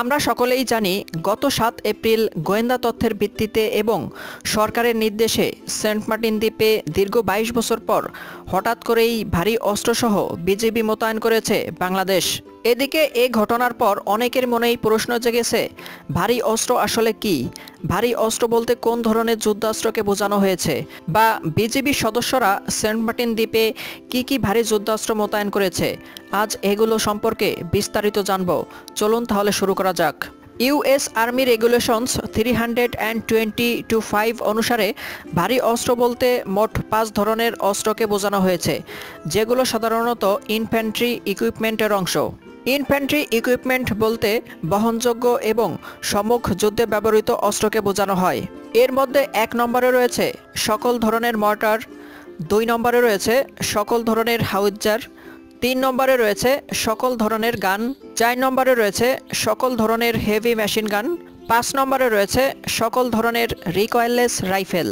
আমরা সকলেই জানি, গত সাত এপ্রিল গোয়েন্দা তথ্যের ভিত্তিতে এবং সরকারের নির্দেশে সেন্ট মার্টিন দ্বীপে দীর্ঘ বাইশ বছর পর হঠাৎ করেই ভারী অস্ত্রসহ বিজেপি মোতায়েন করেছে বাংলাদেশ। এদিকে এ ঘটনার পর অনেকের মনেই প্রশ্ন জেগেছে, ভারী অস্ত্র আসলে কি? ভারী অস্ত্র বলতে কোন ধরনের যুদ্ধাস্ত্রকে বোঝানো হয়েছে? বা বিজেপি সদস্যরা সেন্ট মার্টিন দ্বীপে কি কি ভারী যুদ্ধাস্ত্র মোতায়েন করেছে? আজ এগুলো সম্পর্কে বিস্তারিত জানব। চলুন তাহলে শুরু করা যাক। US army regulations three hundred and twenty two five অনুসারে ভারী অস্ত্র বলতে মোট পাঁচ ধরনের অস্ত্রকে বোঝানো হয়েছে, যেগুলো সাধারণত ইনফ্যান্ট্রি ইকুইপমেন্টের অংশ। ইনফ্যান্ট্রি ইকুইপমেন্ট বলতে বহনযোগ্য এবং সম্মুখ যুদ্ধে ব্যবহৃত অস্ত্রকে বোঝানো হয়। এর মধ্যে এক নম্বরে রয়েছে সকল ধরনের মর্টার, দুই নম্বরে রয়েছে সকল ধরনের হাউজ্জার তিন নম্বরে রয়েছে সকল ধরনের গান, চার নম্বরে রয়েছে সকল ধরনের হেভি মেশিন গান, পাঁচ নম্বরে রয়েছে সকল ধরনের রিকয়েললেস রাইফেল।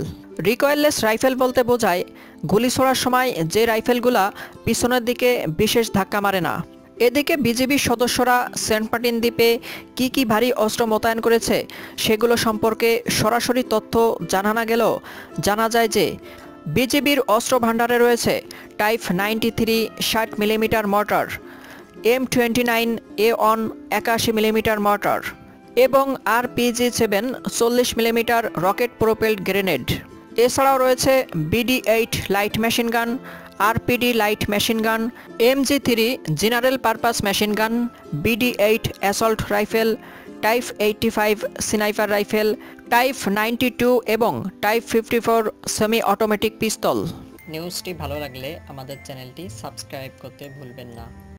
রিকয়েললেস রাইফেল বলতে বোঝায় গুলি ছোড়ার সময় যে রাইফেলগুলা পিছনের দিকে বিশেষ ধাক্কা মারে না। এদিকে বিজিবির সদস্যরা সেন্ট মার্টিন দ্বীপে কি কি ভারী অস্ত্র মোতায়েন করেছে সেগুলো সম্পর্কে সরাসরি তথ্য জানা না গেলেও জানা যায় যে, বিজিবির অস্ত্র ভাণ্ডারে রয়েছে টাইপ নাইনটি থ্রি ষাট millimetre mortar, M twenty nine A one একাশি মিলিমিটার মর্টার এবং আর পিজি সেভেন চল্লিশ মিলিমিটার রকেট প্রোপেলড গ্রেনেড। এছাড়াও রয়েছে BD eight light machine gun RPD light machine gun, MG three general purpose machine gun, BD eight assault rifle type eighty five sniper rifle, type ninety two এবং type fifty four semi automatic pistol. নিউজটি ভালো লাগলে আমাদের চ্যানেলটি subscribe করতে ভুলবেন না।